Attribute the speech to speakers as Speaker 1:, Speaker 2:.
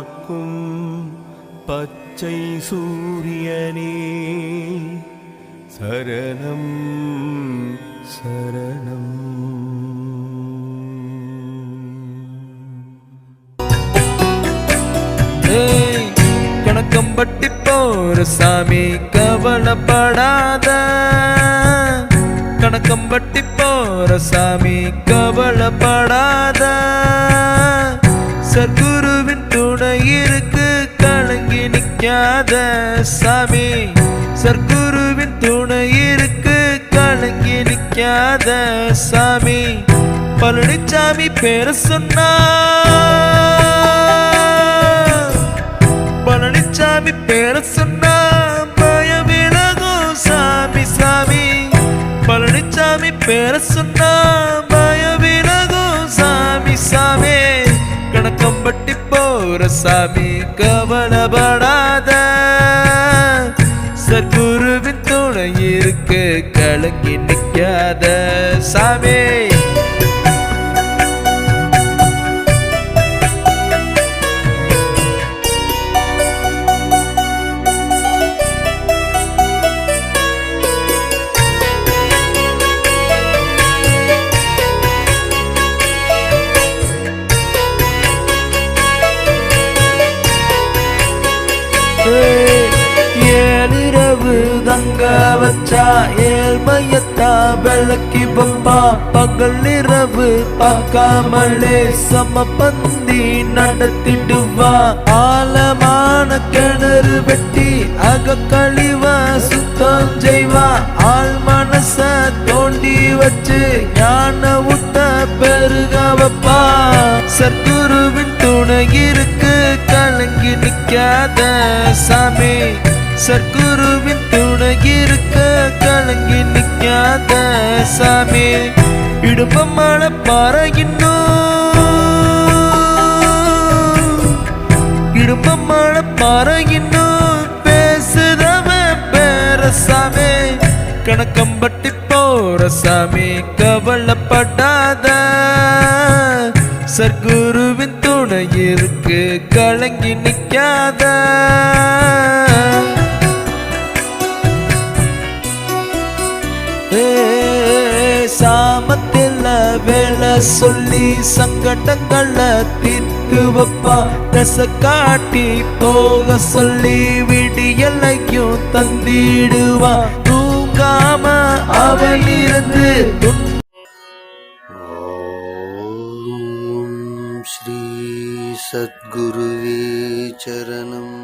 Speaker 1: காக்கும் பச்சை சூரியனே. சரணம் சரணம்.
Speaker 2: ஏய், கணக்கம்பட்டி போற சாமி கவலைப்படாத. கணக்கம்பட்டி போற சாமி கவலைப்படாத. சர்க்கு கலங்காத சாமி சர்க்குருவின் துணை இருக்கு கலங்கி நிற்காத சாமி. பழனிச்சாமி பேர சொன்னா பழனிச்சாமி பேர சொன்னா பயமிலகும் சாமி சாமி. பழனிச்சாமி பேர சொன்னா பயம் சாமி சாமி. கணக்கம்பட்டி போற சாமி கவலைப்படாத கலங்கி நிற்காத சாமி. தங்க வச்சா ஏழ்மையத்தா விளக்கி பப்பா பகல் இரவு பார்க்காமலே சம பந்தி நடத்திடுவா. ஆழமான கிணறு வெட்டி அக சுத்தம் செய்வா. ஆள் மனச தோண்டி வச்சு ஞான விட்ட பெருக வைப்பா. சத்குருவின் துணை இருக்கு கலங்கி நிக்காத சாமி. சர்க்குருவின் துணை இருக்க கலங்கி நிற்காத சாமி. இடுப்பமான பாறையின்னும் இடுப்பமான பாறையின்னும் பேசுதவன் பேர சாமி கணக்கம்பட்டி போற சாமி கவலைப்படாத. சர்க்குருவின் துணை இருக்கு கலங்கி நிற்காத. வேலை சொல்லி சங்கடங்களை தீர்த்து வைப்பா. தசை காட்டி போக சொல்லி விடியலையும் தந்திடுவா. தூங்காம அவன் இருந்து
Speaker 3: ஸ்ரீ சத்குருவே சரணம்